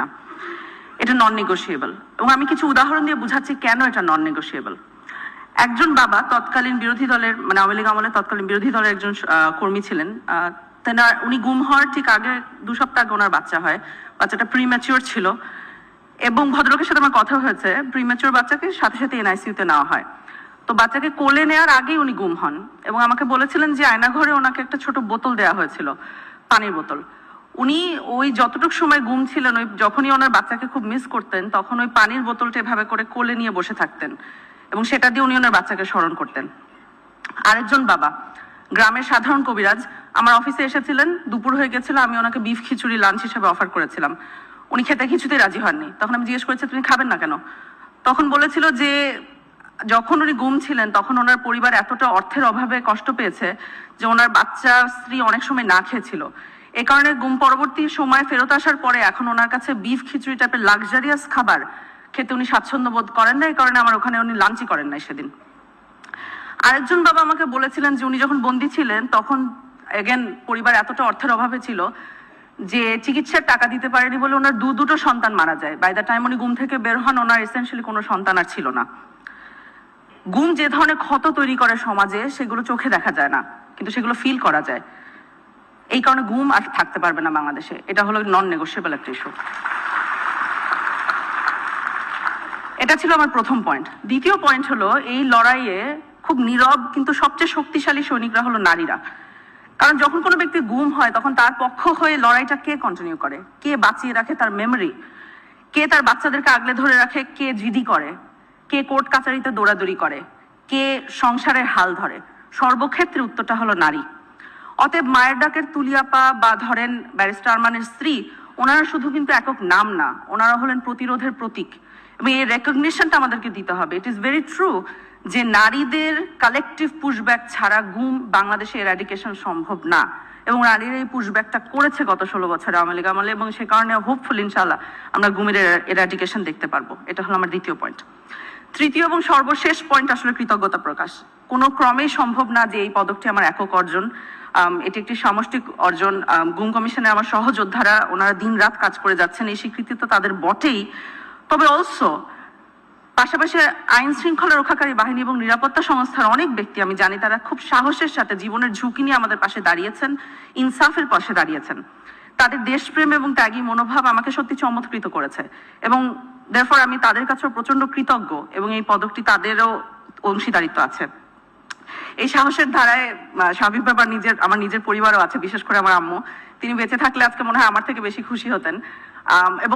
না। এটা নন নেগোসিয়েবল এবং আমি কিছু উদাহরণ দিয়ে বুঝাচ্ছি কেন এটা নন নেগোসিয়েবল একজন বাবা তৎকালীন বিরোধী দলের মানে আওয়ামী লীগ আমলে তৎকালীন বিরোধী দলের একজন কর্মী ছিলেন। তেনার, উনি গুম হওয়ার ঠিক আগে, দু সপ্তাহ ওনার বাচ্চা হয়। বাচ্চাটা প্রিম্যাচিওর ছিল। এবং ভদ্রলোকের সাথে আমার কথা হয়েছে প্রিম্যাচিওর বাচ্চাকে সাথে সাথে এনআইসিউতে নেওয়া হয়। তো বাচ্চাকে কোলে নেওয়ার আগেই উনি গুম হন। এবং আমাকে বলেছিলেন যে আয়নাঘরে ওনাকে একটা ছোট বোতল দেওয়া হয়েছিল, পানির বোতল। উনি ওই যতটুকু সময় গুম ছিলেন, ওই যখনই ওনার বাচ্চাকে খুব মিস করতেন, তখন ওই পানির বোতলটা এভাবে করে কোলে নিয়ে বসে থাকতেন এবং সেটা দিয়ে উনি ওনার বাচ্চাকে স্মরণ করতেন। আরেকজন বাবা, গ্রামের সাধারণ কবিরাজ, আমার অফিসে এসেছিলেন, দুপুর হয়ে গেছিল, আমি ওনাকে বিফ খিচুড়ি লাঞ্চ হিসেবে অফার করেছিলাম। উনি খেতে কিছুতেই রাজি হননি। তখন আমি জিজ্ঞেস করেছি, তুমি খাবেন না কেন? তখন বলেছিল যে, যখন উনি গুম ছিলেন, তখন ওনার পরিবার এতটা অর্থের অভাবে কষ্ট পেয়েছে যে, ওনার বাচ্চা স্ত্রী অনেক সময় না খেয়েছিল। এ কারণে গুম পরবর্তী সময় ফেরত আসার পরে এখন ওনার কাছে বিফ খিচুড়ি টাইপের লাক্সারিয়াস খাবার খেতে উনি স্বাচ্ছন্দ্য বোধ করেন না এই কারণে আমার ওখানে উনি লাঞ্চই করেন নাই সেদিন। আরেকজন বাবা আমাকে বলেছিলেন যে উনি যখন বন্দী ছিলেন, তখন এগেন পরিবার এতটা অর্থের অভাবে ছিল যে চিকিৎসার টাকা দিতে পারেনি বলে ওনার দু, দুটো সন্তান মারা যায়। বাই দ্য টাইম উনি গুম থেকে বের হন, ওনার এসেন্সিয়ালি কোনো সন্তান আর ছিল না। গুম যে ধরনের ক্ষত তৈরি করে সমাজে, সেগুলো চোখে দেখা যায় না, কিন্তু সেগুলো ফিল করা যায়। এই কারণে গুম আর থাকতে পারবে না বাংলাদেশে। এটা হলো নন নেগোসিয়েবল একটা ইস্যু এটা ছিল আমার প্রথম পয়েন্ট দ্বিতীয় পয়েন্ট হলো, এই লড়াইয়ে খুব নীরব কিন্তু সবচেয়ে শক্তিশালী সৈনিকরা হলো নারীরা। কারণ যখন কোনো ব্যক্তি গুম হয়, তখন তার পক্ষ হয়ে লড়াইটা কে কন্টিনিউ করে? কে বাঁচিয়ে রাখে তার মেমরি কে তার বাচ্চাদেরকে আগলে ধরে রাখে? কে জিডি করে? কে কোর্ট কাচারিতে দৌড়াদৌড়ি করে? কে সংসারের হাল ধরে? সর্বক্ষেত্রে উত্তরটা হলো নারী। অতএব মায়ের ডাকের তুলিয়াপা বা ধরেন ব্যারিস্টার আরমানের স্ত্রী, ওনারা শুধু কিন্তু একক নাম না, ওনারা হলেন প্রতিরোধের প্রতীক। এবং এই রেকগনিশনটা আমাদেরকে দিতে হবে। ইট ইজ ভেরি ট্রু যে নারীদের কালেকটিভ পুশব্যাক ছাড়া গুম বাংলাদেশে এরাডিকেশন সম্ভব না। এবং নারীরা এই পুশব্যাকটা করেছে গত ষোলো বছরে আওয়ামী লীগ আমলে, এবং সে কারণে হোপফুল ইনশাল্লাহ আমরা গুমের এরাডিকেশন দেখতে পারব। এটা হলো আমার দ্বিতীয় পয়েন্ট তৃতীয় এবং সর্বশেষ পয়েন্ট আসলে কৃতজ্ঞতা প্রকাশ। কোনো ক্রমেই সম্ভব না যে এই পদকটি আমার একক অর্জন। এটি একটি সামষ্টিক অর্জন। গুম কমিশনে আমার সহযোদ্ধারা ওনারা দিন রাত কাজ করে যাচ্ছেন। এই স্বীকৃতি তো তাদের বটেই। তবে অলসো পাশাপাশি আইন শৃঙ্খলা রক্ষাকারী বাহিনী এবং নিরাপত্তা সংস্থার অনেক ব্যক্তি, আমি জানি, তারা খুব সাহসের সাথে জীবনের ঝুঁকি নিয়ে আমাদের পাশে দাঁড়িয়েছেন, ইনসাফের পাশে দাঁড়িয়েছেন। তাদের দেশপ্রেম এবং ত্যাগী মনোভাব আমাকে সত্যি চমৎকৃত করেছে। এবং দেরফর আমি তাদের কাছেও প্রচণ্ড কৃতজ্ঞ এবং এই পদকটি তাদেরও অংশীদারিত্ব আছে। এই সাহসের ধারায় স্বাভাবিক ব্যাপার নিজের, আমার নিজের পরিবারও আছে, বিশেষ করে আমার আম্মু। তিনি বেঁচে থাকলে আজকে মনে হয় আমার থেকে বেশি খুশি হতেন। এবং